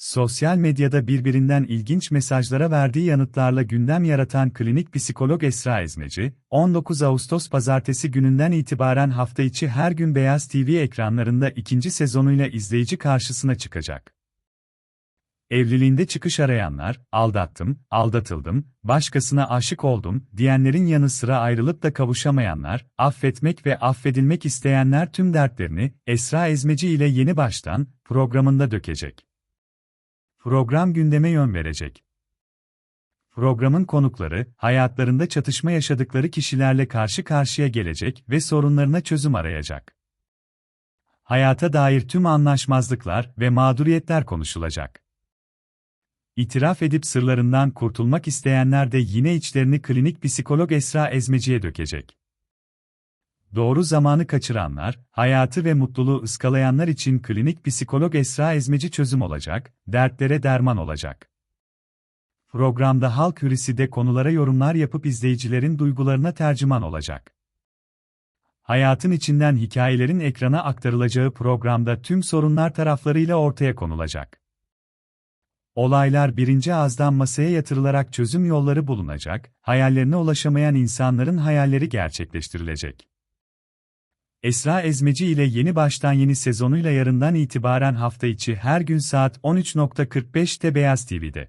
Sosyal medyada birbirinden ilginç mesajlara verdiği yanıtlarla gündem yaratan klinik psikolog Esra Ezmeci, 19 Ağustos pazartesi gününden itibaren hafta içi her gün Beyaz TV ekranlarında ikinci sezonuyla izleyici karşısına çıkacak. Evliliğinde çıkış arayanlar, aldattım, aldatıldım, başkasına aşık oldum diyenlerin yanı sıra ayrılıp da kavuşamayanlar, affetmek ve affedilmek isteyenler tüm dertlerini Esra Ezmeci ile yeni baştan programında dökecek. Program gündeme yön verecek. Programın konukları, hayatlarında çatışma yaşadıkları kişilerle karşı karşıya gelecek ve sorunlarına çözüm arayacak. Hayata dair tüm anlaşmazlıklar ve mağduriyetler konuşulacak. İtiraf edip sırlarından kurtulmak isteyenler de yine içlerini klinik psikolog Esra Ezmeci'ye dökecek. Doğru zamanı kaçıranlar, hayatı ve mutluluğu ıskalayanlar için klinik psikolog Esra Ezmeci çözüm olacak, dertlere derman olacak. Programda halk hürisi de konulara yorumlar yapıp izleyicilerin duygularına tercüman olacak. Hayatın içinden hikayelerin ekrana aktarılacağı programda tüm sorunlar taraflarıyla ortaya konulacak. Olaylar birinci ağızdan masaya yatırılarak çözüm yolları bulunacak, hayallerine ulaşamayan insanların hayalleri gerçekleştirilecek. Esra Ezmeci ile yeni baştan yeni sezonuyla yarından itibaren hafta içi her gün saat 13.45'te Beyaz TV'de.